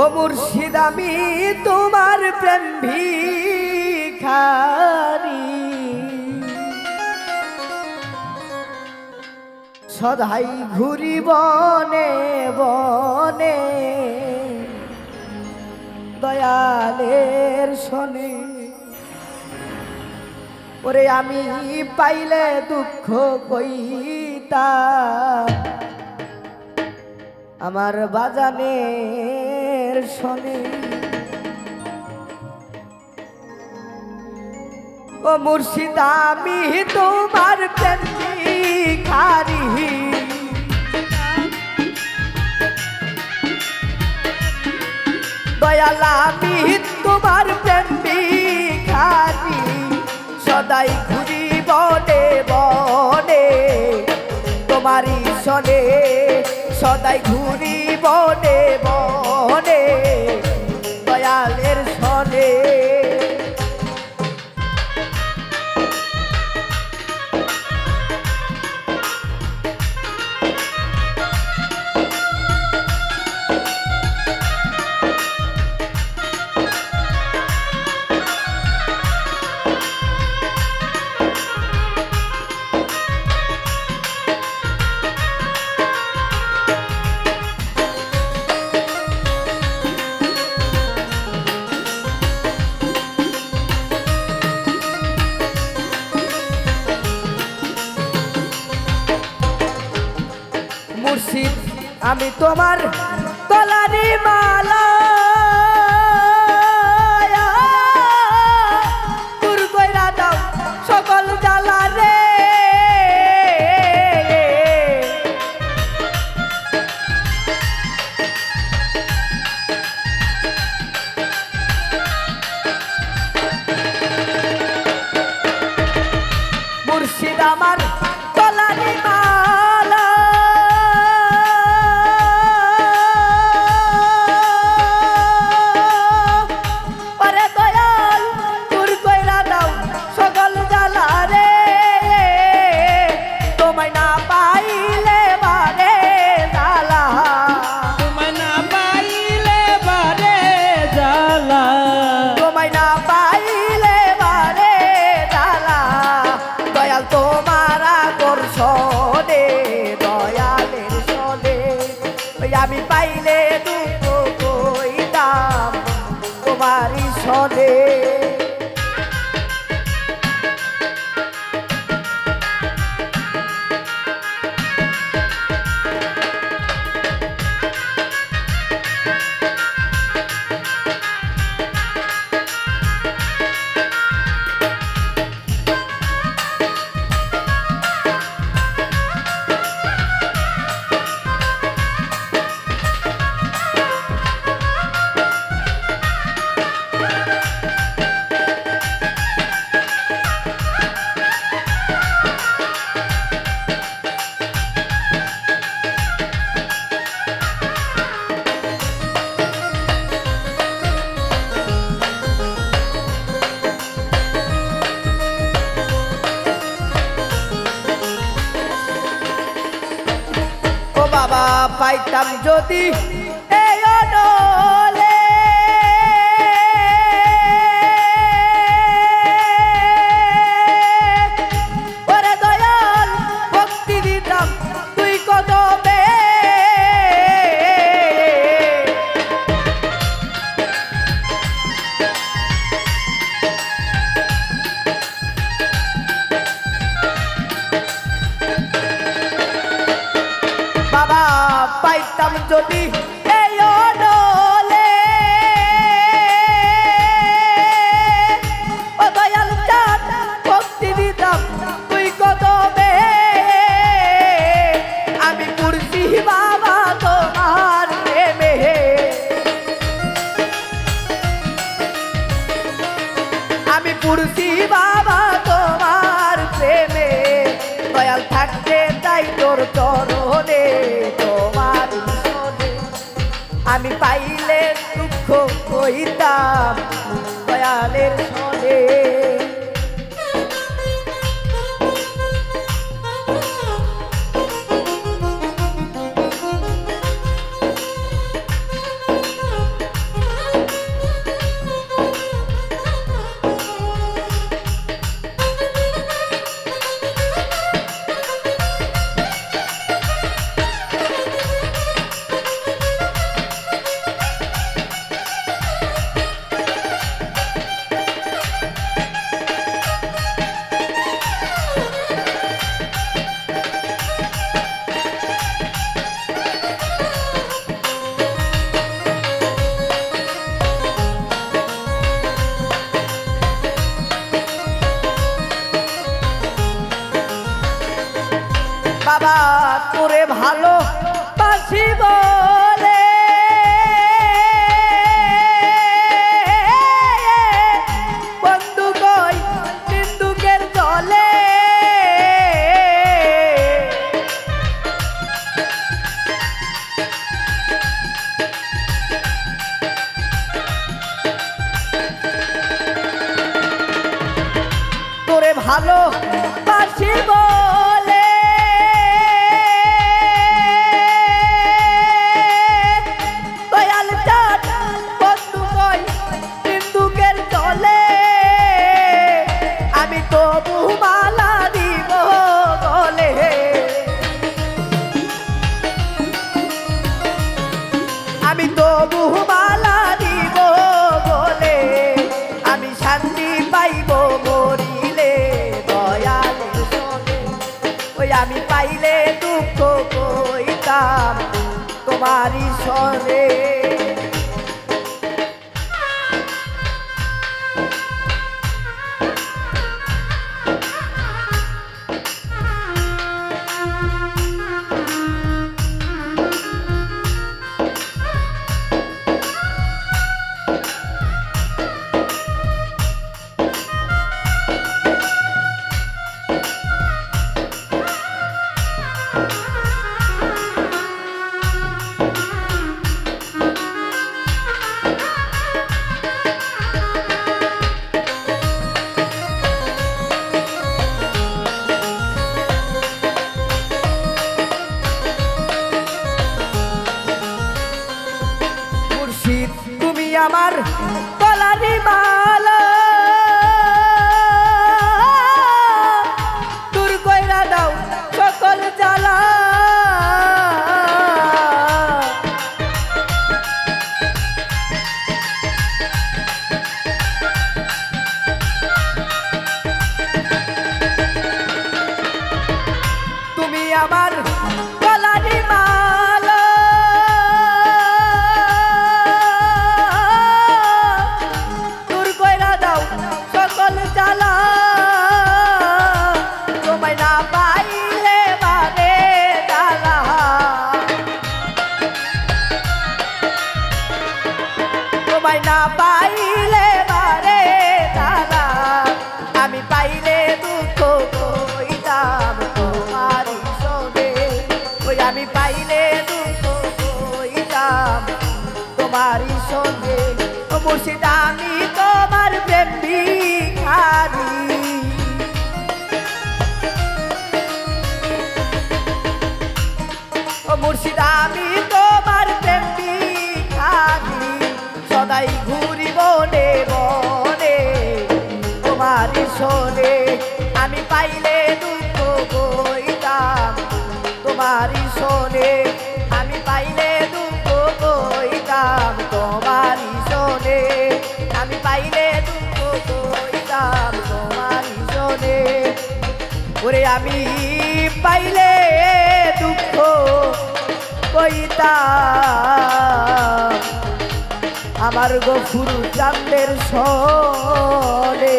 ও মুর্শিদ, আমি তোমার প্রেম ভিখারি। সদাই ঘুরি বনে বনে, দয়ালের শনি। ওরে আমি পাইলে দুঃখ কইতা। আমার বাজানের শনে। ও মুর্শিদ, আমি তোমার খারি দয়াল, আমি তোমার প্রেম খারি সদাই ঘুরি বনে বনে তোমারই শনে। সদাই ঘুরি বনে বনে আমি তোমার তলারি মালা দূর কইরা দাও সকল জ্বালা রে মুর্শিদ আমার পাইতাম যদি পাইতাম যদি আমি পাইলে দুঃখ কইতাম দয়ালের শোনে বাবা তোরে ভালো বাসি আমি তো বহু দিব তোমায় না পাইলে বারে জ্বালা আমি পাইলে দুঃখ কইতাম তোমারই সনে ওই আমি পাইলে দুঃখ কইতাম তোমারই সঙ্গে। মুর্শিদ আমি তোমার প্রেম তোমারই শোনে, আমি পাইলে দুঃখ বইতাম তোমারই শোনে, আমি পাইলে দুঃখ বইতাম তোমারই শোনে, আমি পাইলে দুঃখ বইতাম তোমারই শোনে, ওরে আমি পাইলে দুঃখ কইতাম। আমার গফুর চান্দের সনে